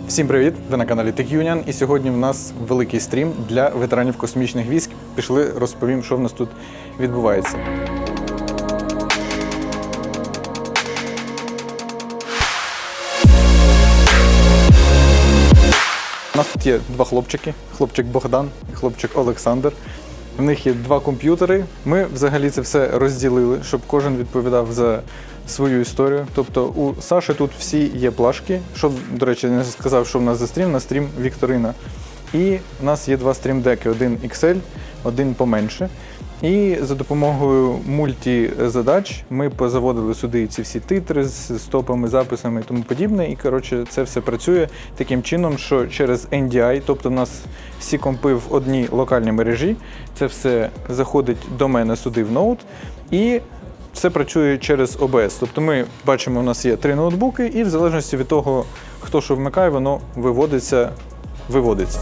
Всім привіт! Ви на каналі TechUnion і сьогодні в нас великий стрім для ветеранів космічних військ. Пішли, розповім, що в нас тут відбувається. У нас тут є два хлопчики: хлопчик Богдан хлопчик Олександр. В них є два комп'ютери. Ми взагалі це все розділили, щоб кожен відповідав за свою історію. Тобто у Саші тут всі є плашки. Що, до речі, не сказав, що в нас за стрім, на стрім Вікторина. І в нас є два стрімдеки: один XL, один поменше. І за допомогою мультизадач ми позаводили сюди ці всі титри з стопами, записами і тому подібне. І коротше, це все працює таким чином, що через NDI, тобто у нас всі компи в одній локальній мережі, це все заходить до мене сюди в ноут. І все працює через OBS. Тобто ми бачимо, у нас є три ноутбуки, і в залежності від того, хто що вмикає, воно виводиться, виводиться.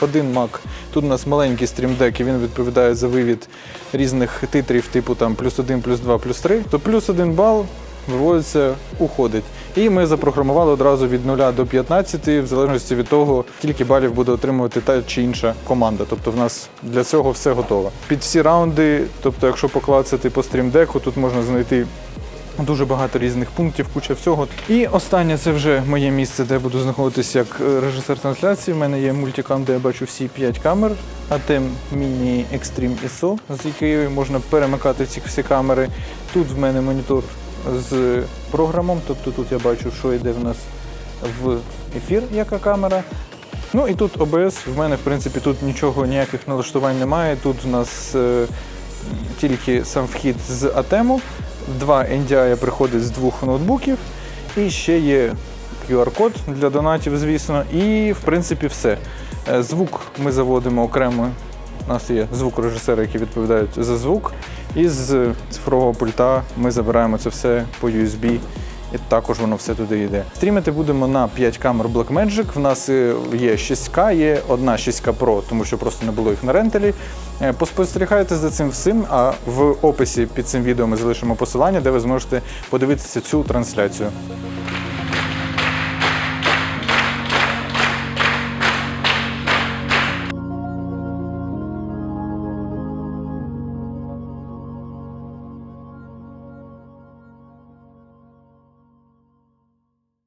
Один Mac. Тут у нас маленький стрімдек, і він відповідає за вивід різних титрів, типу там плюс 1, плюс 2, плюс 3. То плюс 1 бал виводиться, уходить. І ми запрограмували одразу від 0 до 15, в залежності від того, скільки балів буде отримувати та чи інша команда. Тобто в нас для цього все готово. Під всі раунди, тобто, якщо поклацати по стрімдеку, тут можна знайти Дуже багато різних пунктів, куча всього. І останнє це вже моє місце, де я буду знаходитися як е, режисер трансляції. У мене є мультикам, де я бачу всі 5 камер, ATEM Mini Extreme ISO, з якою можна перемикати ці всі камери. Тут в мене монітор з програмом, тобто тут я бачу, що йде в нас в ефір, яка камера. Ну і тут OBS. В мене, в принципі, тут нічого, ніяких налаштувань немає. Тут у нас е, тільки сам вхід з ATEM. Два NDI приходить з двох ноутбуків, і ще є QR-код для донатів, звісно, і в принципі все. Е, Звук ми заводимо окремо. У нас є звукорежисери, які відповідають за звук. І з цифрового пульта ми забираємо це все по USB. І також воно все туди йде. Стрімити будемо на 5 камер Blackmagic. В нас е, є 6К, є одна 6К Pro, тому що просто не було їх на рентелі. Е, Поспостерігайте за цим всім, а в описі під цим відео ми залишимо посилання, де ви зможете подивитися цю трансляцію.